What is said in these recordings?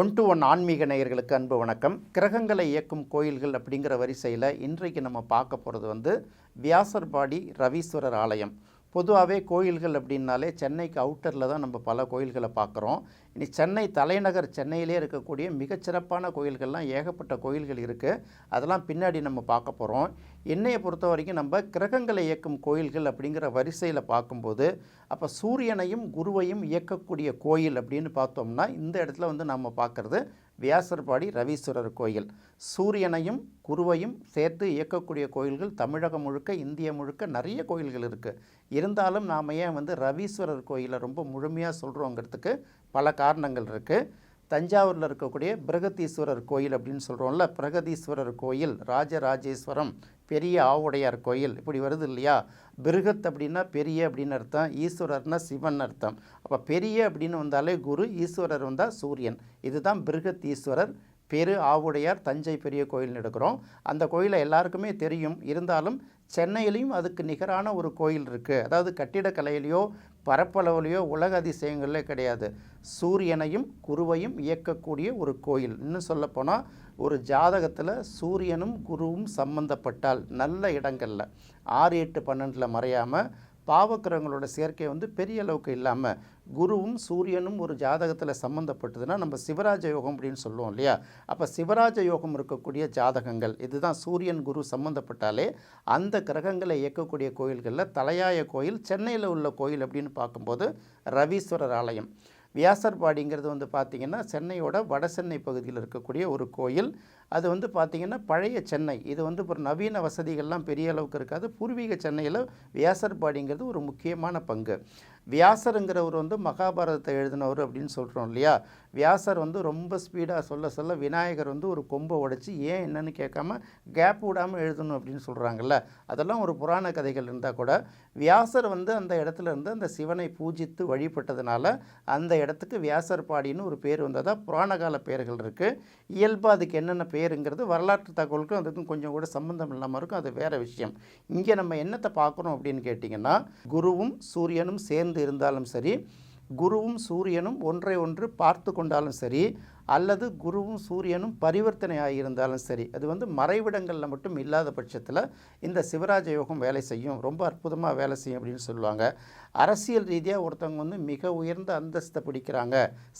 One to one ஆன்மீக நேயர்களுக்கு அன்பு வணக்கம். கிரகங்களை இயக்கும் கோயில்கள் அப்படிங்கிற வரிசையில் இன்றைக்கு நம்ம பார்க்க போகிறது வந்து வியாசர்பாடி ரவீஸ்வரர் ஆலயம். பொதுவாகவே கோயில்கள் அப்படின்னாலே சென்னைக்கு அவுட்டரில் தான் நம்ம பல கோயில்களை பார்க்குறோம். இனி சென்னை தலைநகர் சென்னையிலே இருக்கக்கூடிய மிகச்சிறப்பான கோயில்கள்லாம் ஏகப்பட்ட கோயில்கள் இருக்குது அதெல்லாம் பின்னாடி நம்ம பார்க்க போகிறோம் என்னையை பொறுத்த வரைக்கும் நம்ம கிரகங்களை இயக்கும் கோயில்கள் அப்படிங்கிற வரிசையில் பார்க்கும்போது அப்போ சூரியனையும் குருவையும் இயக்கக்கூடிய கோயில் அப்படின்னு பார்த்தோம்னா இந்த இடத்துல வந்து நம்ம பார்க்குறது வியாசர்பாடி ரவீஸ்வரர் கோயில். சூரியனையும் குருவையும் சேர்த்து இயக்கக்கூடிய கோயில்கள் தமிழகம் முழுக்க இந்திய முழுக்க நிறைய கோயில்கள் இருக்குது இருந்தாலும் நாம் ஏன் வந்து ரவீஸ்வரர் கோயிலை ரொம்ப முழுமையாக சொல்கிறோங்கிறதுக்கு பல காரணங்கள் இருக்குது தஞ்சாவூரில் இருக்கக்கூடிய பிரகதீஸ்வரர் கோயில் அப்படின்னு சொல்கிறோம்ல பிரகதீஸ்வரர் கோயில் ராஜராஜேஸ்வரம் பெரிய ஆவுடையார் கோயில் இப்படி வருது இல்லையா? பிருகத் அப்படின்னா பெரிய அப்படின்னு அர்த்தம் ஈஸ்வரர்னா சிவன் அர்த்தம். அப்போ பெரிய அப்படின்னு வந்தாலே குரு ஈஸ்வரர் வந்தால் சூரியன். இதுதான் பிருகத் ஈஸ்வரர் பெரு ஆவுடையார் தஞ்சை பெரிய கோயில்னு எடுக்கிறோம். அந்த கோயிலை எல்லாருக்குமே தெரியும். இருந்தாலும் சென்னையிலையும் அதுக்கு நிகரான ஒரு கோயில் இருக்குது அதாவது கட்டிடக்கலையிலையோ பரப்பளவுலையோ உலக அதிசயங்களே கிடையாது. சூரியனையும் குருவையும் இயக்கக்கூடிய ஒரு கோயில். இன்னும் சொல்லப்போனால் ஒரு ஜாதகத்தில் சூரியனும் குருவும் சம்பந்தப்பட்டால் நல்ல இடங்களில். ஆறு எட்டு பன்னெண்டில் மறையாமல் பாவக்கிரகங்களோட சேர்க்கை வந்து பெரிய அளவுக்கு இல்லாமல் குருவும் சூரியனும் ஒரு ஜாதகத்தில் சம்மந்தப்பட்டதுன்னா நம்ம சிவராஜ யோகம் அப்படின்னு சொல்லுவோம் இல்லையா? அப்போ சிவராஜ யோகம் இருக்கக்கூடிய ஜாதகங்கள் இதுதான் சூரியன் குரு சம்மந்தப்பட்டாலே அந்த கிரகங்களை இயக்கக்கூடிய கோயில்களில் தலையாய கோயில் சென்னையில் உள்ள கோயில் அப்படின்னு பார்க்கும்போது ரவீஸ்வரர் ஆலயம். வியாசர்பாடிங்கிறது வந்து பார்த்திங்கன்னா சென்னையோட வட சென்னை பகுதியில் இருக்கக்கூடிய ஒரு கோயில். அது வந்து பார்த்திங்கன்னா பழைய சென்னை. இது வந்து ஒரு நவீன வசதிகள்லாம் பெரிய அளவுக்கு இருக்காது. பூர்வீக சென்னையில் வியாசர்பாடிங்கிறது ஒரு முக்கியமான பங்கு. வியாசருங்கிறவர் வந்து மகாபாரதத்தை எழுதினவர் அப்படின்னு சொல்கிறோம் இல்லையா? வியாசர் வந்து ரொம்ப ஸ்பீடாக சொல்ல சொல்ல விநாயகர் வந்து ஒரு கொம்பை உடைச்சி ஏன் என்னன்னு கேட்காம கேப் விடாமல் எழுதணும் அப்படின்னு சொல்கிறாங்கல்ல அதெல்லாம் ஒரு புராண கதைகள் இருந்தால் கூட வியாசர் வந்து அந்த இடத்துல இருந்து அந்த சிவனை பூஜித்து வழிபட்டதுனால அந்த இடத்துக்கு வியாசர் பாடின்னு ஒரு பேர் வந்ததாக புராண கால பெயர்கள் இருக்குது இயல்பாக அதுக்கு என்னென்ன பேருங்கிறது வரலாற்று தகவலுக்கும் அதுக்கும் கொஞ்சம் கூட சம்மந்தம் இல்லாமல் இருக்கும். அது வேறு விஷயம். இங்கே நம்ம என்னத்தை பார்க்குறோம் அப்படின்னு கேட்டிங்கன்னா குருவும் சூரியனும் சேர்ந்து இருந்தாலும் சரி குருவும் சூரியனும் ஒன்றை ஒன்று பார்த்து கொண்டாலும் சரி அல்லது குருவும் சூரியனும் பரிவர்த்தனை ஆகியிருந்தாலும் சரி அது வந்து மறைவிடங்களில் மட்டும் இல்லாத பட்சத்தில் இந்த சிவராஜ யோகம் வேலை செய்யும் ரொம்ப அற்புதமாக வேலை செய்யும் அப்படின்னு சொல்லுவாங்க. அரசியல் ரீதியாக ஒருத்தவங்க வந்து மிக உயர்ந்த அந்தஸ்தை பிடிக்கிறாங்க.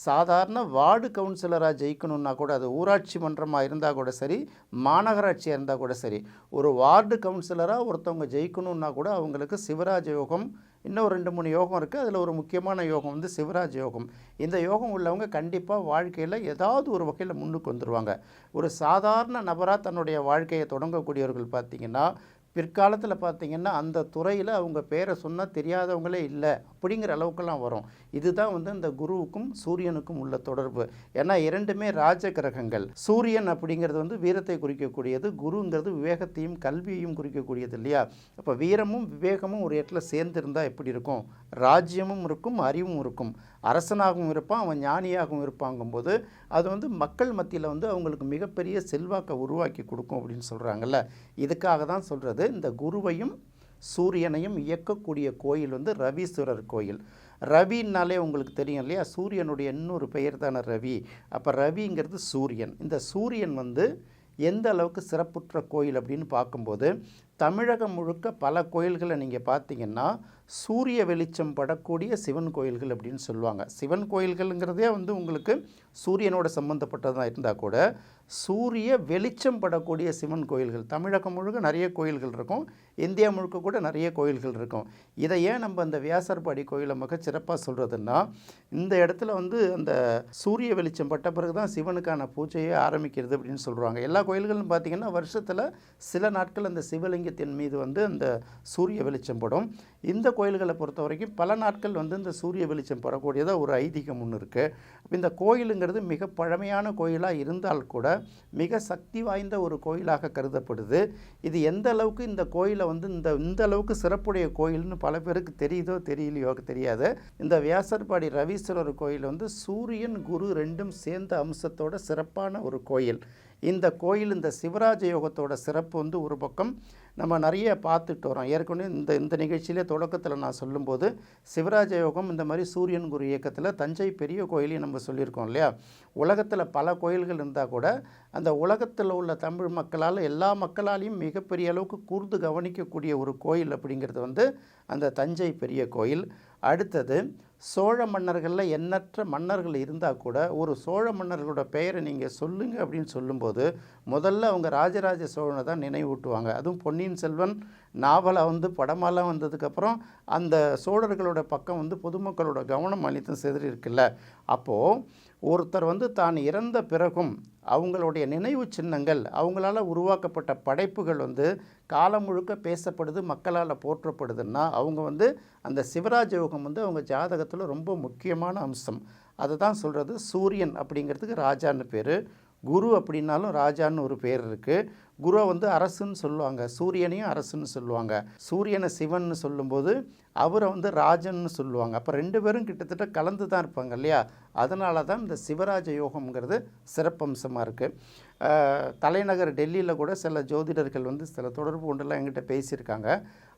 சாதாரண வார்டு கவுன்சிலராக ஜெயிக்கணுன்னா கூட அது ஊராட்சி மன்றமாக இருந்தால் கூட சரி மாநகராட்சியாக இருந்தால் கூட சரி ஒரு வார்டு கவுன்சிலராக ஒருத்தவங்க ஜெயிக்கணுன்னா கூட அவங்களுக்கு சிவராஜ யோகம் இன்னும் ரெண்டு மூணு யோகம் இருக்குது அதில் ஒரு முக்கியமான யோகம் வந்து சிவராஜ் யோகம். இந்த யோகம் உள்ளவங்க கண்டிப்பாக வாழ்க்கையில் ஏதாவது ஒரு வகையில் முன்னுக்கு வந்துடுவாங்க ஒரு சாதாரண நபராக தன்னுடைய வாழ்க்கையை தொடங்கக்கூடியவர்கள் பார்த்திங்கன்னா பிற்காலத்தில் பார்த்திங்கன்னா அந்த துறையில் அவங்க பேரை சொன்னால் தெரியாதவங்களே இல்லை அப்படிங்கிற அளவுக்கெல்லாம் வரும். இதுதான் வந்து இந்த குருவுக்கும் சூரியனுக்கும் உள்ள தொடர்பு. ஏன்னா இரண்டுமே ராஜ கிரகங்கள் சூரியன் அப்படிங்கிறது வந்து வீரத்தை குறிக்கக்கூடியது குருங்கிறது விவேகத்தையும் கல்வியையும் குறிக்கக்கூடியது இல்லையா? அப்போ வீரமும் விவேகமும் ஒரு இடத்துல சேர்ந்து இருந்தால் எப்படி இருக்கும்? ராஜ்யமும் இருக்கும் அறிவும் இருக்கும். அரசனாகவும் இருப்பான் அவன் ஞானியாகவும் இருப்பாங்கும்போது அது வந்து மக்கள் மத்தியில் வந்து அவங்களுக்கு மிகப்பெரிய செல்வாக்கை உருவாக்கி கொடுக்கும் அப்படின்னு சொல்கிறாங்கல்ல இதுக்காக தான் சொல்கிறது இந்த குருவையும் சூரியனையும் இயக்கக்கூடிய கோயில் வந்து ரவீஸ்வரர் கோயில். ரவின்னாலே உங்களுக்கு தெரியும் இல்லையா? சூரியனுடைய இன்னொரு பெயர் தானே ரவி. அப்போ ரவிங்கிறது சூரியன். இந்த சூரியன் வந்து எந்த அளவுக்கு சிறப்புற்ற கோயில் அப்படின்னு பார்க்கும்போது தமிழகம் முழுக்க பல கோயில்களை நீங்கள் பார்த்தீங்கன்னா சூரிய வெளிச்சம் படக்கூடிய சிவன் கோயில்கள் அப்படின்னு சொல்லுவாங்க. சிவன் கோயில்களுங்கிறதே வந்து உங்களுக்கு சூரியனோட சம்மந்தப்பட்டதாக இருந்தால் கூட சூரிய வெளிச்சம் படக்கூடிய சிவன் கோயில்கள். தமிழகம் முழுக்க நிறைய கோயில்கள் இருக்கும். இந்தியா முழுக்க கூட நிறைய கோயில்கள் இருக்கும். இதை ஏன் நம்ம அந்த வியாசர்பாடி கோயிலை மிக சிறப்பாக சொல்கிறதுன்னா இந்த இடத்துல வந்து அந்த சூரிய வெளிச்சம் பட்ட பிறகு தான் சிவனுக்கான பூஜையே ஆரம்பிக்கிறது அப்படின்னு சொல்கிறாங்க எல்லா கோயில்களும் பார்த்திங்கன்னா வருஷத்தில் சில நாட்கள் அந்த சிவலிங்கத்தின் மீது வந்து அந்த சூரிய வெளிச்சம் படும். இந்த கோயில்களை பொறுத்த வரைக்கும் பல நாட்கள் வந்து இந்த சூரிய வெளிச்சம் படக்கூடியதாக ஒரு ஐதீகம் ஒன்று இருக்குது இந்த கோயிலுங்கிறது மிக பழமையான கோயிலாக இருந்தால் கூட மிக சக்தி வாய்ந்த ஒரு கோயிலாக கருதப்படுது. இது எந்த அளவுக்கு இந்த கோயிலை வந்து இந்த இந்த அளவுக்கு சிறப்புடைய கோயில்னு பல பேருக்கு தெரியுதோ தெரியலையோ தெரியாது. இந்த வியாசர்பாடி ரவீஸ்வரர் கோயில் வந்து சூரியன் குரு ரெண்டும் சேர்ந்த அம்சத்தோட சிறப்பான ஒரு கோயில். இந்த கோயில் இந்த சிவராஜ யோகத்தோட சிறப்பு வந்து ஒரு பக்கம் நம்ம நிறைய பார்த்துட்டு வரோம். ஏற்கனவே இந்த இந்த நிகழ்ச்சியிலே தொடக்கத்தில் நான் சொல்லும்போது சிவராஜ யோகம் இந்த மாதிரி சூரியன் குரு இயக்கத்தில் தஞ்சை பெரிய கோயிலையும் நம்ம சொல்லியிருக்கோம் இல்லையா? உலகத்தில் பல கோயில்கள் இருந்தால் கூட அந்த உலகத்தில் உள்ள தமிழ் மக்களால் எல்லா மக்களாலையும் மிகப்பெரிய அளவுக்கு கூர்ந்து கவனிக்கக்கூடிய ஒரு கோயில் அப்படிங்கிறது வந்து அந்த தஞ்சை பெரிய கோயில். அடுத்தது சோழ மன்னர்களில் எண்ணற்ற மன்னர்கள் இருந்தால் கூட ஒரு சோழ மன்னர்களோட பெயரை நீங்கள் சொல்லுங்கள் அப்படின்னு சொல்லும்போது முதல்ல அவங்க ராஜராஜ சோழனை தான் நினைவூட்டுவாங்க. அதுவும் பொன்னியின் செல்வன் நாவலாக வந்து படமாலாம் வந்ததுக்கப்புறம் அந்த சோழர்களோட பக்கம் வந்து பொதுமக்களோட கவனம் அளித்தும் செதறி இருக்குல்ல அப்போது ஒருத்தர் வந்து தான் இறந்த பிறகும் அவங்களுடைய நினைவு சின்னங்கள் அவங்களால உருவாக்கப்பட்ட படைப்புகள் வந்து காலம் முழுக்க பேசப்படுது மக்களால் போற்றப்படுதுன்னா அவங்க வந்து அந்த சிவராஜ யோகம் வந்து அவங்க ஜாதகத்தில் ரொம்ப முக்கியமான அம்சம். அதை தான் சொல்கிறது சூரியன் அப்படிங்கிறதுக்கு ராஜான்னு பேர். குரு அப்படின்னாலும் ராஜான்னு ஒரு பேர் இருக்குது குருவை வந்து அரசுன்னு சொல்லுவாங்க சூரியனையும் அரசுன்னு சொல்லுவாங்க. சூரியனை சிவன்னு சொல்லும்போது அவரை வந்து ராஜன்னு சொல்லுவாங்க. அப்போ ரெண்டு பேரும் கிட்டத்தட்ட கலந்து தான் இருப்பாங்க இல்லையா? அதனால தான் இந்த சிவராஜ யோகம்ங்கிறது சிறப்பம்சமாக இருக்குது தலைநகர் டெல்லியில் கூட சில ஜோதிடர்கள் வந்து சில தொடர்பு கொண்டுலாம் எங்கிட்ட பேசியிருக்காங்க.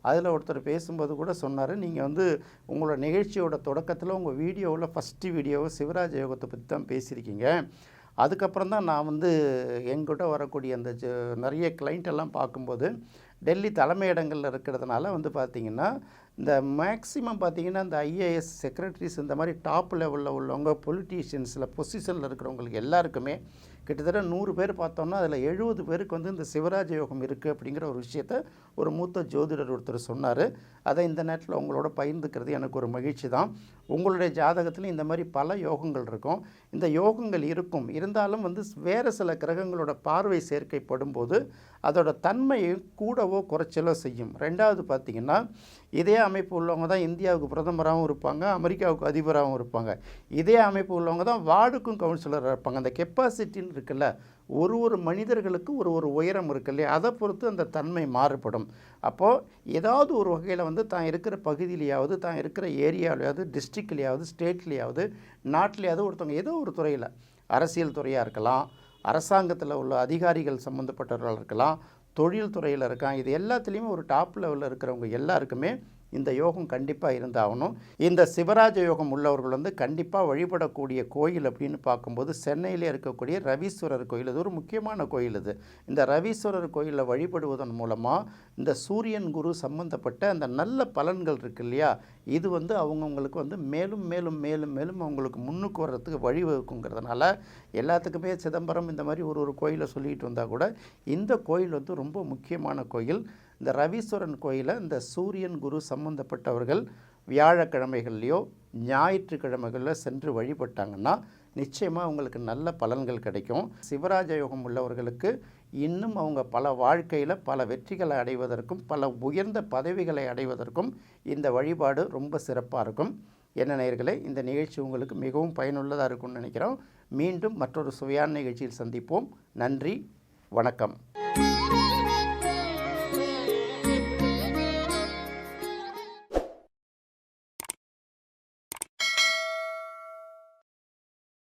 அதில் ஒருத்தர் பேசும்போது கூட சொன்னார் நீங்கள் வந்து உங்களோட நிகழ்ச்சியோட தொடக்கத்தில் உங்கள் வீடியோவில் ஃபஸ்ட்டு வீடியோவை சிவராஜ யோகத்தை பற்றி தான் பேசியிருக்கீங்க. அதுக்கப்புறம் தான் நான் வந்து எங்கிட்ட வரக்கூடிய அந்த நிறைய கிளைண்ட் எல்லாம் பார்க்கும்போது டெல்லி தலைமையிடங்களில் இருக்கிறதுனால வந்து பார்த்திங்கன்னா இந்த மேக்ஸிமம் பார்த்திங்கன்னா இந்த ஐஏஎஸ் செக்ரட்டரிஸ் இந்த மாதிரி டாப் லெவலில் உள்ளவங்க பொலிட்டீஷியன்ஸில் பொசிஷனில் இருக்கிறவங்களுக்கு எல்லாருக்குமே கிட்டத்தட்ட நூறு பேர் பார்த்தோம்னா அதில் எழுபது பேருக்கு வந்து இந்த சிவராஜ யோகம் இருக்குது அப்படிங்கிற ஒரு விஷயத்த ஒரு மூத்த ஜோதிடர் ஒருத்தர் சொன்னார். அதை இந்த நேரத்தில் உங்களோட பகிர்ந்துக்கிறது எனக்கு ஒரு மகிழ்ச்சி தான். உங்களுடைய ஜாதகத்தில் இந்த மாதிரி பல யோகங்கள் இருக்கும். இந்த யோகங்கள் இருக்கும். இருந்தாலும் வந்து வேறு சில கிரகங்களோட பார்வை சேர்க்கைப்படும் போது அதோட தன்மையை கூடவோ குறைச்சலோ செய்யும். ரெண்டாவது பார்த்திங்கன்னா இதே அமைப்பு உள்ளவங்க தான் இந்தியாவுக்கு பிரதமராகவும் இருப்பாங்க அமெரிக்காவுக்கு அதிபராகவும் இருப்பாங்க. இதே அமைப்பு உள்ளவங்க தான் வார்டுக்கும் கவுன்சிலராக இருப்பாங்க. அந்த கெப்பாசிட்டின்னு இருக்குல்ல ஒரு ஒரு மனிதர்களுக்கு ஒரு ஒரு உயரம் இருக்கு இல்லையா? அதை பொறுத்து அந்த தன்மை மாறுபடும். அப்போது ஏதாவது ஒரு வகையில் வந்து தான் இருக்கிற பகுதியிலையாவது தான் இருக்கிற ஏரியாவிலையாவது டிஸ்ட்ரிக்ட்லையாவது ஸ்டேட்லேயாவது நாட்டிலையாவது ஒருத்தவங்க ஏதோ ஒரு துறையில் அரசியல் துறையாக இருக்கலாம் அரசாங்கத்தில் உள்ள அதிகாரிகள் சம்மந்தப்பட்டவர்கள் இருக்கலாம் தொழில் துறையில் இருக்கான் இது எல்லாத்துலேயுமே ஒரு டாப் லெவலில் இருக்கிறவங்க எல்லாருக்குமே இந்த யோகம் கண்டிப்பாக இருந்தாகணும். இந்த சிவராஜ யோகம் உள்ளவர்கள் வந்து கண்டிப்பாக வழிபடக்கூடிய கோயில் அப்படின்னு பார்க்கும்போது சென்னையில் இருக்கக்கூடிய ரவீஸ்வரர் கோயில். இது ஒரு முக்கியமான கோயில் இது. இந்த ரவீஸ்வரர் கோயிலில் வழிபடுவதன் மூலமாக இந்த சூரியன் குரு சம்பந்தப்பட்ட அந்த நல்ல பலன்கள் இருக்கு இல்லையா? இது வந்து அவங்கவுங்களுக்கு வந்து மேலும் மேலும் மேலும் மேலும் அவங்களுக்கு முன்னுக்கு வர்றதுக்கு வழிவகுக்குங்கிறதுனால எல்லாத்துக்குமே சிதம்பரம் இந்த மாதிரி ஒரு ஒரு கோயிலை சொல்லிகிட்டு வந்தால் கூட இந்த கோயில் வந்து ரொம்ப முக்கியமான கோயில். இந்த ரவீஸ்வரன் கோயிலை இந்த சூரியன் குரு சம்பந்தப்பட்டவர்கள் வியாழக்கிழமைகள்லையோ ஞாயிற்றுக்கிழமைகளில் சென்று வழிபட்டாங்கன்னா நிச்சயமாக அவங்களுக்கு நல்ல பலன்கள் கிடைக்கும். சிவராஜ யோகம் உள்ளவர்களுக்கு இன்னும் அவங்க பல வாழ்க்கையில் பல வெற்றிகளை அடைவதற்கும் பல உயர்ந்த பதவிகளை அடைவதற்கும் இந்த வழிபாடு ரொம்ப சிறப்பாக இருக்கும். என்ன நேர்களே இந்த நிகழ்ச்சி உங்களுக்கு மிகவும் பயனுள்ளதாக இருக்கும்னு நினைக்கிறோம். மீண்டும் மற்றொரு சுவையான நிகழ்ச்சியில் சந்திப்போம். நன்றி வணக்கம்.